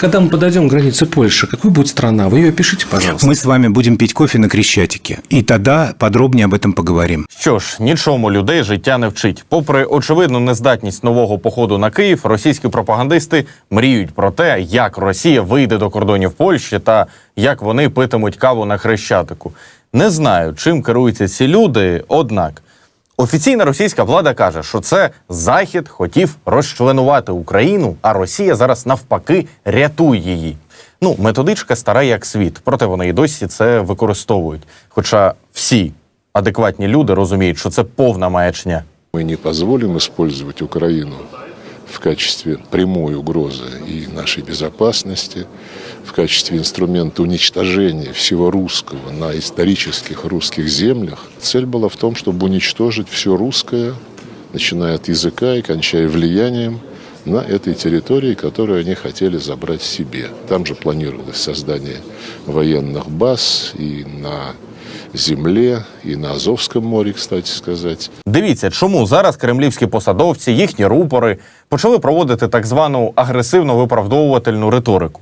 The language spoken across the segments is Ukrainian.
Когда мы подойдем к границе Польши, какой будет страна? Вы ее опишите, пожалуйста. Мы с вами будем пить кофе на Крещатике. И тогда подробнее об этом поговорим. Що ж, нічому людей життя не вчить. Попри очевидну нездатність нового походу на Київ, російські пропагандисти мріють про те, як Росія вийде до кордонів Польщі та як вони питимуть каву на хрещатику. Не знаю, чим керуються ці люди, однак. Офіційна російська влада каже, що це Захід хотів розчленувати Україну, а Росія зараз навпаки рятує її. Ну, методичка стара як світ, проте вони і досі це використовують. Хоча всі адекватні люди розуміють, що це повна маячня. Ми не дозволимо використовувати Украину в качестве прямой угрозы и нашей безопасности, в качестве инструмента уничтожения всего русского на исторических русских землях. Цель была в том, чтобы уничтожить все русское, начиная от языка и кончая влиянием на этой территории, которую они хотели забрать себе. Там же планировалось создание военных баз и на земле, і на Азовському морі, кстати сказать. Дивіться, чому зараз кремлівські посадовці, їхні рупори почали проводити так звану агресивно виправдовувательну риторику.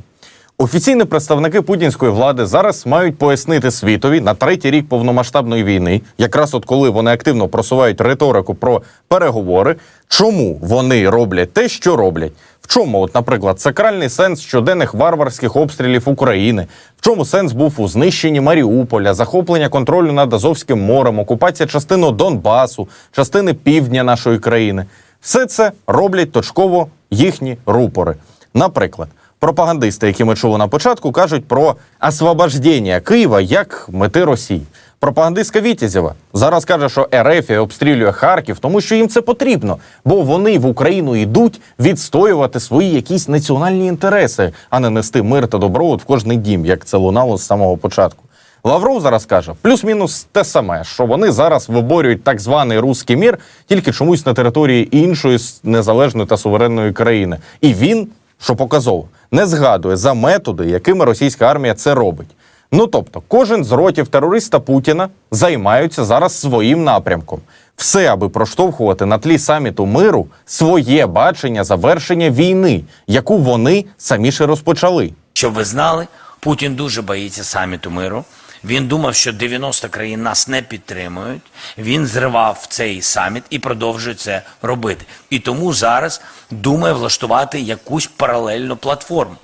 Офіційні представники путінської влади зараз мають пояснити світові на третій рік повномасштабної війни, якраз от коли вони активно просувають риторику про переговори, чому вони роблять те, що роблять. В чому, от, наприклад, сакральний сенс щоденних варварських обстрілів України, в чому сенс був у знищенні Маріуполя, захоплення контролю над Азовським морем, окупація частини Донбасу, частини півдня нашої країни. Все це роблять точково їхні рупори. Наприклад, пропагандисти, які ми чули на початку, кажуть про освобождення Києва як мети Росії. Пропагандистка Вітязєва зараз каже, що РФ обстрілює Харків, тому що їм це потрібно, бо вони в Україну йдуть відстоювати свої якісь національні інтереси, а не нести мир та добробут в кожний дім, як це лунало з самого початку. Лавров зараз каже плюс-мінус те саме, що вони зараз виборюють так званий руський мір, тільки чомусь на території іншої незалежної та суверенної країни. І він, що показово, не згадує за методи, якими російська армія це робить. Ну тобто, кожен з ротів терориста Путіна займаються зараз своїм напрямком. Все, аби проштовхувати на тлі саміту миру своє бачення завершення війни, яку вони самі ж розпочали. Щоб ви знали, Путін дуже боїться саміту миру. Він думав, що 90 країн нас не підтримують. Він зривав цей саміт і продовжує це робити. І тому зараз думає влаштувати якусь паралельну платформу.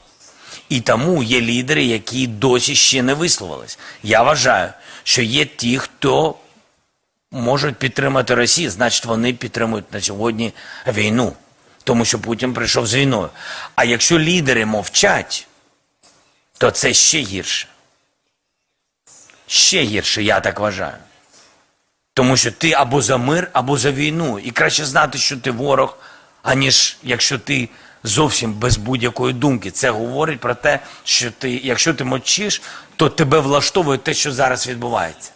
І тому є лідери, які досі ще не висловились. Я вважаю, що є ті, хто можуть підтримати Росію, значить вони підтримують на сьогодні війну, тому що Путін прийшов з війною. А якщо лідери мовчать, то це ще гірше. Ще гірше, я так вважаю. Тому що ти або за мир, або за війну. І краще знати, що ти ворог, аніж якщо ти зовсім без будь-якої думки. Це говорить про те, що ти, якщо ти мочиш, то тебе влаштовує те, що зараз відбувається.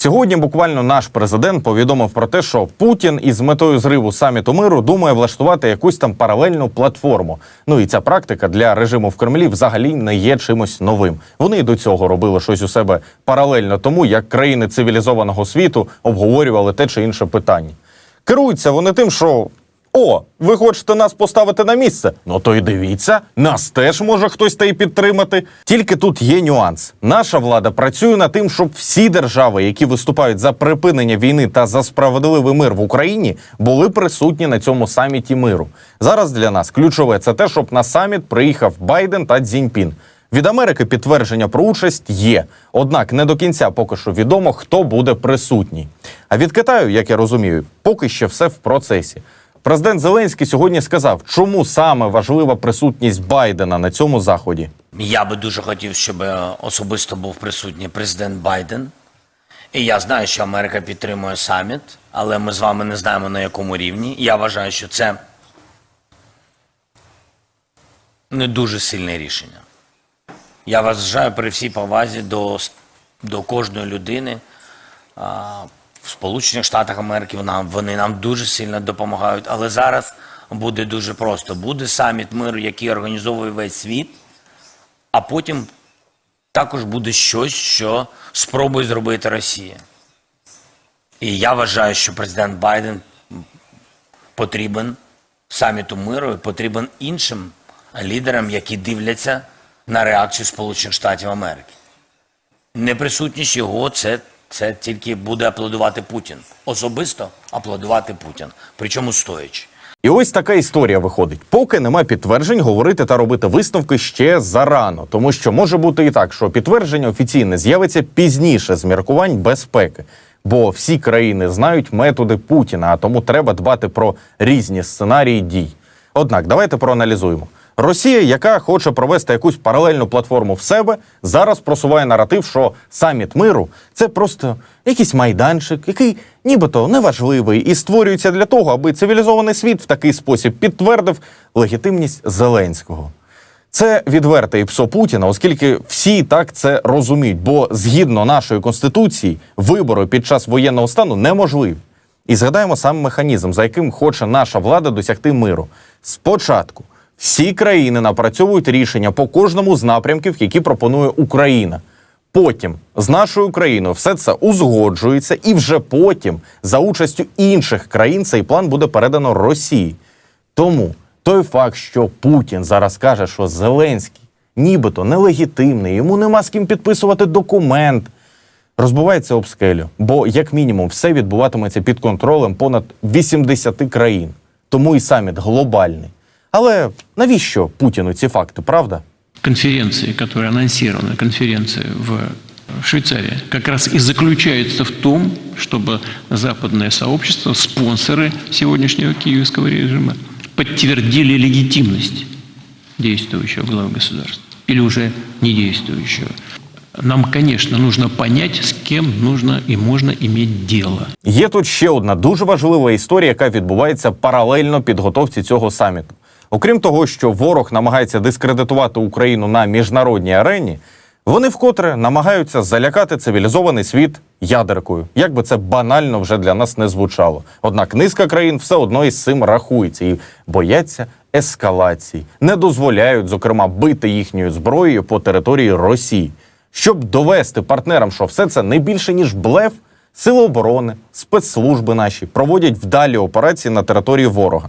Сьогодні буквально наш президент повідомив про те, що Путін із метою зриву саміту миру думає влаштувати якусь там паралельну платформу. Ну і ця практика для режиму в Кремлі взагалі не є чимось новим. Вони і до цього робили щось у себе паралельно тому, як країни цивілізованого світу обговорювали те чи інше питання. Керуються вони тим, що о, ви хочете нас поставити на місце? Ну то й дивіться, нас теж може хтось та й підтримати. Тільки тут є нюанс. Наша влада працює над тим, щоб всі держави, які виступають за припинення війни та за справедливий мир в Україні, були присутні на цьому саміті миру. Зараз для нас ключове це те, щоб на саміт приїхав Байден та Цзіньпін. Від Америки підтвердження про участь є, однак не до кінця поки що відомо, хто буде присутній. А від Китаю, як я розумію, поки ще все в процесі. Президент Зеленський сьогодні сказав, чому саме важлива присутність Байдена на цьому заході. Я би дуже хотів, щоб е, особисто був присутній президент Байден. І я знаю, що Америка підтримує саміт, але ми з вами не знаємо на якому рівні. Я вважаю, що це не дуже сильне рішення. Я вважаю при всій повазі до, до кожної людини. В Сполучених Штатах Америки нам, вони нам дуже сильно допомагають. Але зараз буде дуже просто. Буде саміт миру, який організовує весь світ, а потім також буде щось, що спробує зробити Росія. І я вважаю, що президент Байден потрібен саміту миру потрібен іншим лідерам, які дивляться на реакцію Сполучених Штатів Америки. Неприсутність його це, це тільки буде аплодувати Путін. Особисто аплодувати Путін, причому стоячи. І ось така історія виходить. Поки нема підтверджень, говорити та робити висновки ще зарано, тому що може бути і так, що підтвердження офіційне з'явиться пізніше з міркувань безпеки. Бо всі країни знають методи Путіна, а тому треба дбати про різні сценарії дій. Однак, давайте проаналізуємо. Росія, яка хоче провести якусь паралельну платформу в себе, зараз просуває наратив, що саміт миру це просто якийсь майданчик, який нібито неважливий і створюється для того, аби цивілізований світ в такий спосіб підтвердив легітимність Зеленського. Це відверте ІПСО Путіна, оскільки всі так це розуміють. Бо згідно нашої конституції, вибори під час воєнного стану неможливі. І згадаємо сам механізм, за яким хоче наша влада досягти миру. Спочатку всі країни напрацьовують рішення по кожному з напрямків, які пропонує Україна. Потім з нашою країною все це узгоджується, і вже потім, за участю інших країн, цей план буде передано Росії. Тому той факт, що Путін зараз каже, що Зеленський нібито нелегітимний, йому нема з ким підписувати документ, розбивається об скелю. Бо, як мінімум, все відбуватиметься під контролем понад 80 країн. Тому і саміт глобальний. Але навіщо Путіну ці факти, правда? конференции, которая анонсирована, конференция в Швейцарии, как раз и заключается в том, чтобы западное сообщество, спонсоры сегодняшнего киевского режима, подтвердили легитимность действующего главы государства или уже не действующего. Нам, конечно, нужно понять, с кем нужно и можно иметь дело. Є тут ще одна дуже важлива історія, яка відбувається паралельно підготовці цього саміту. Окрім того, що ворог намагається дискредитувати Україну на міжнародній арені, вони вкотре намагаються залякати цивілізований світ ядеркою, як би це банально вже для нас не звучало. Однак низка країн все одно із цим рахується і бояться ескалації, не дозволяють, зокрема, бити їхньою зброєю по території Росії. Щоб довести партнерам, що все це не більше ніж блеф, сили оборони, спецслужби наші проводять вдалі операції на території ворога.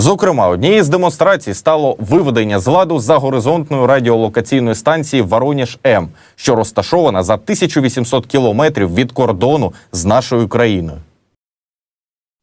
Зокрема, однією з демонстрацій стало виведення з ладу загоризонтної радіолокаційної станції Воронеж М, що розташована за 1800 кілометрів від кордону з нашою країною.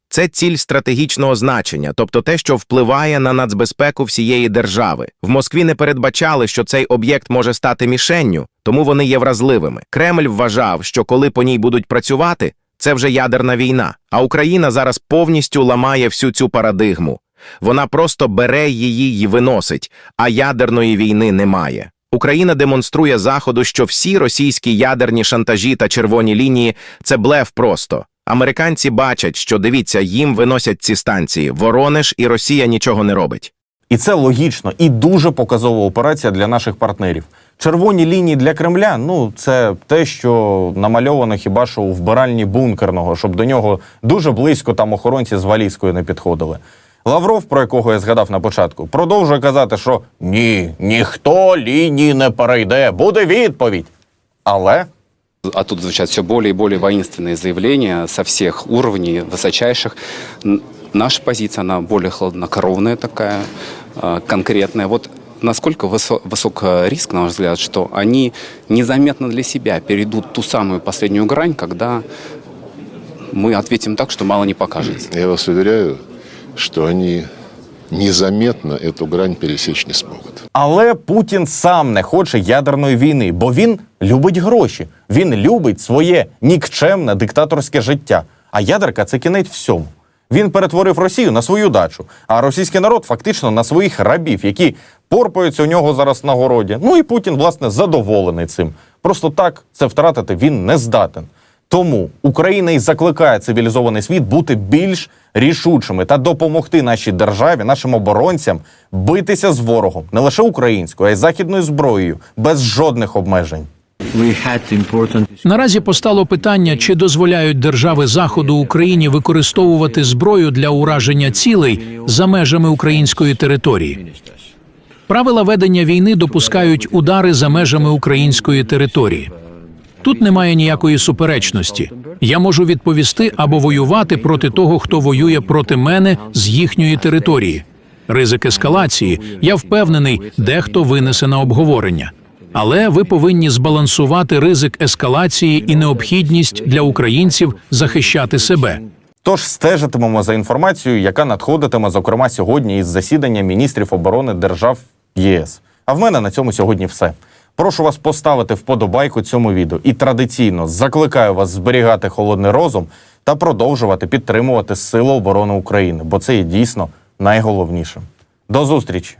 Це ціль стратегічного значення, тобто те, що впливає на нацбезпеку всієї держави. В Москві не передбачали, що цей об'єкт може стати мішенню, тому вони є вразливими. Кремль вважав, що коли по ній будуть працювати, це вже ядерна війна. А Україна зараз повністю ламає всю цю парадигму. Вона просто бере її і виносить, а ядерної війни немає. Україна демонструє Заходу, що всі російські ядерні шантажі та червоні лінії це блеф просто. Американці бачать, що дивіться, їм виносять ці станції. Воронеж і Росія нічого не робить. І це логічно і дуже показова операція для наших партнерів. Червоні лінії для Кремля ну це те, що намальовано хіба що у вбиральні бункерного, щоб до нього дуже близько там охоронці з валізкою не підходили. Лавров, про якого я згадав на початку, продовжує казати, що ні, ніхто лінії не перейде, буде відповідь. Але А тут звучат все более и более воинственные заявления со всех уровней, высочайших. Н- Наша позиция, она более хладнокровная такая, э, конкретная. Вот насколько высо- высок э, риск, на наш взгляд, что они незаметно для себя перейдут ту самую последнюю грань, когда мы ответим так, что мало не покажется. Я вас уверяю, что они незаметно эту грань пересечь не смогут. Але Путін сам не хоче ядерної війни, бо він любить гроші. Він любить своє нікчемне диктаторське життя. А ядерка це кінець всьому. Він перетворив Росію на свою дачу, а російський народ фактично на своїх рабів, які порпаються у нього зараз на городі. Ну і Путін, власне, задоволений цим. Просто так це втратити він не здатен. Тому Україна і закликає цивілізований світ бути більш рішучими та допомогти нашій державі, нашим оборонцям битися з ворогом не лише українською, а й західною зброєю без жодних обмежень. Наразі постало питання, чи дозволяють держави Заходу Україні використовувати зброю для ураження цілей за межами української території. Правила ведення війни допускають удари за межами української території. Тут немає ніякої суперечності. Я можу відповісти або воювати проти того, хто воює проти мене з їхньої території. ризик ескалації, я впевнений, дехто винесе на обговорення. Але ви повинні збалансувати ризик ескалації і необхідність для українців захищати себе. Тож стежитимемо за інформацією, яка надходитиме, зокрема, сьогодні із засідання міністрів оборони держав ЄС. А в мене на цьому сьогодні все. Прошу вас поставити вподобайку цьому відео і традиційно закликаю вас зберігати холодний розум та продовжувати підтримувати Сили оборони України, бо це є дійсно найголовнішим. До зустрічі!